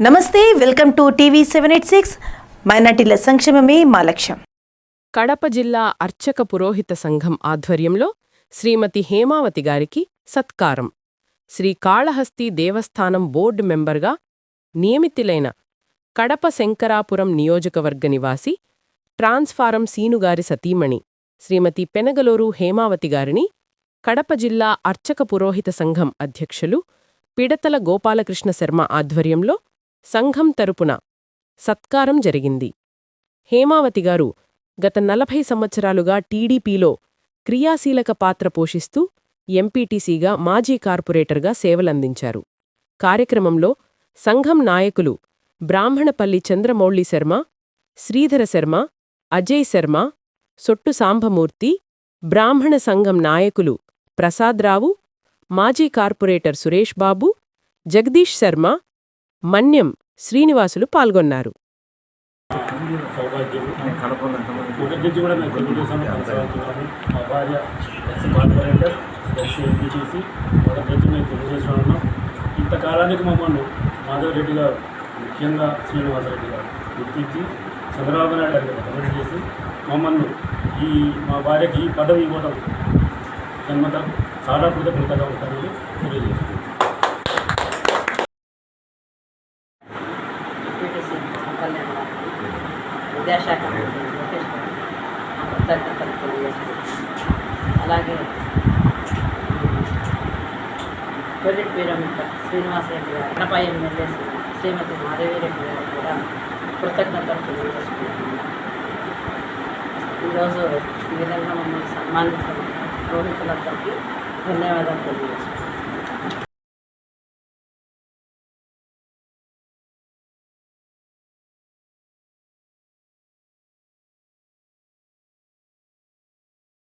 నమస్తే welcome to TV seven eight six. మైనార్టీల సంక్షేమమే మా లక్ష్యం. కడప జిల్లా అర్చక పురోహిత సంఘం ఆధ్వర్యంలో శ్రీమతి హేమావతి గారికి సత్కారం. శ్రీ కాళహస్తి దేవస్థానం బోర్డు మెంబర్గా నియమితులైన కడప శంకరాపురం నియోజకవర్గ నివాసి ట్రాన్స్ఫారం సీనుగారి సతీమణి శ్రీమతి పెనగలూరు హేమావతి గారిని కడప జిల్లా అర్చక పురోహిత సంఘం అధ్యక్షులు పిడతల గోపాలకృష్ణ శర్మ ఆధ్వర్యంలో సంఘం తరపున సత్కారం జరిగింది. హేమావతి గారు గత నలభై సంవత్సరాలుగా టీడీపీలో క్రియాశీలక పాత్ర పోషిస్తూ ఎంపీటీసీగా మాజీ కార్పొరేటర్గా సేవలందించారు. కార్యక్రమంలో సంఘం నాయకులు బ్రాహ్మణపల్లి చంద్రమౌళి శర్మ శ్రీధర శర్మ అజయ్ శర్మ సొట్టు సాంబమూర్తి బ్రాహ్మణ సంఘం నాయకులు ప్రసాద్రావు మాజీ కార్పొరేటర్ సురేష్ బాబు జగదీష్ శర్మ మన్యం శ్రీనివాసులు పాల్గొన్నారు. సౌభాగ్యం కూడా మేము మా భార్య మేము ఇంతకాలానికి మమ్మల్ని మాధవ్ రెడ్డి గారు ముఖ్యంగా శ్రీనివాసరెడ్డి గారు గుర్తించి చంద్రబాబు నాయుడు గారికి రికమెండ్ చేసి మమ్మల్ని ఈ మా భార్యకి ఈ పదవి ఇవ్వడం జన్మత చాలా కృతజ్ఞతగా ఉంటానని తెలియజేస్తున్నాను. విద్యాశాఖ మంత్రి లోకేష్ గారు కృతజ్ఞతలు తెలియజేసుకుంటున్నాను అలాగే పొలిట్ పీరమిట మెంబర్ శ్రీనివాసరెడ్డి గారు కడప ఎమ్మెల్యే శ్రీమతి మాధవిరెడ్డి గారు కూడా కృతజ్ఞతలు తెలియజేసుకుంటున్నాను ఈరోజు ఈ విధంగా మమ్మల్ని సన్మానించిన రోహితులందరికీ ధన్యవాదాలు తెలియజేస్తున్నాను